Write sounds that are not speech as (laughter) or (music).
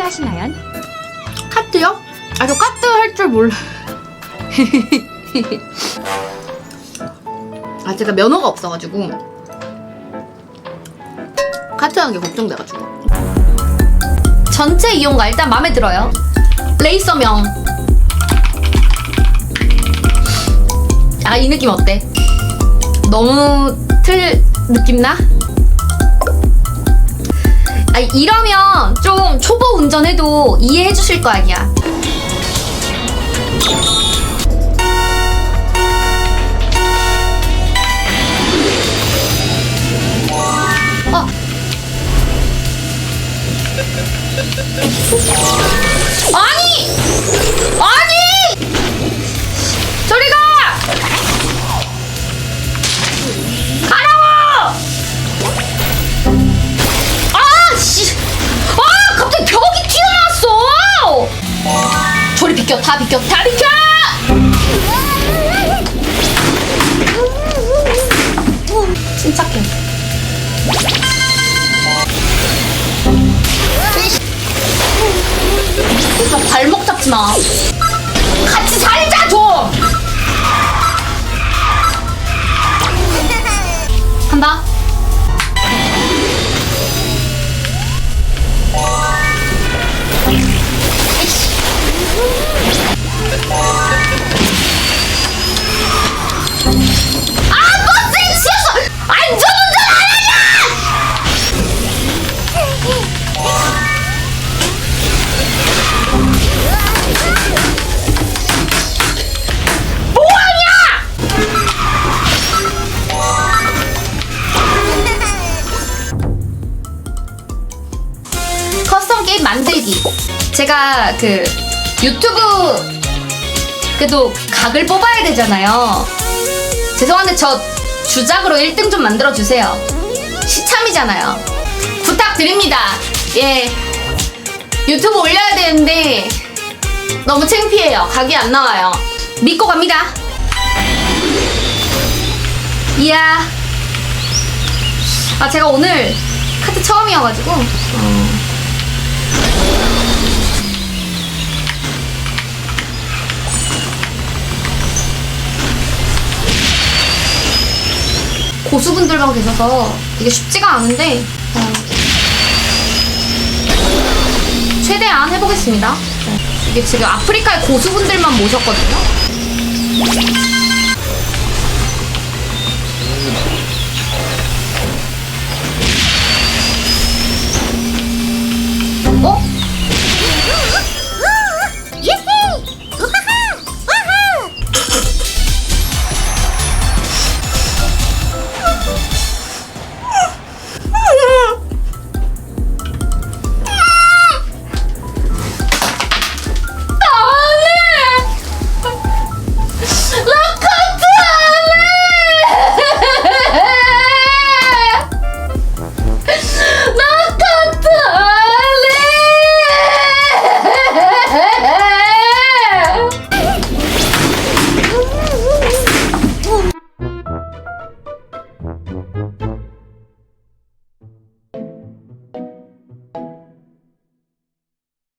하시나요? 카트요? 아, 저 카트 할 줄 몰라. (laughs) 아, 제가 면허가 없어가지고. 카트 하는 게 걱정돼가지고. 전체 이용가 일단 마음에 들어요. 레이서명. 아, 이 느낌 어때? 너무 틀 느낌 나? 아, 이러면 좀 초보 운전해도 이해해 주실 거 아니야. 저리 비켜, 다 비켜, 다 비켜! 침착해. 아, 발목 잡지 마. 같이 살자 좀. 커스텀 게임 만들기. 제가 그 유튜브 그래도 각을 뽑아야 되잖아요. 죄송한데 저 주작으로 1등 좀 만들어 주세요. 시참이잖아요. 부탁드립니다. 예. 유튜브 올려야 되는데 너무 창피해요. 각이 안 나와요. 믿고 갑니다. 이야. 아 제가 오늘 카트 처음이어가지고 어. 고수분들만 계셔서 이게 쉽지가 않은데 어, 최대한 해보겠습니다. 네. 이게 지금 아프리카의 고수분들만 모셨거든요.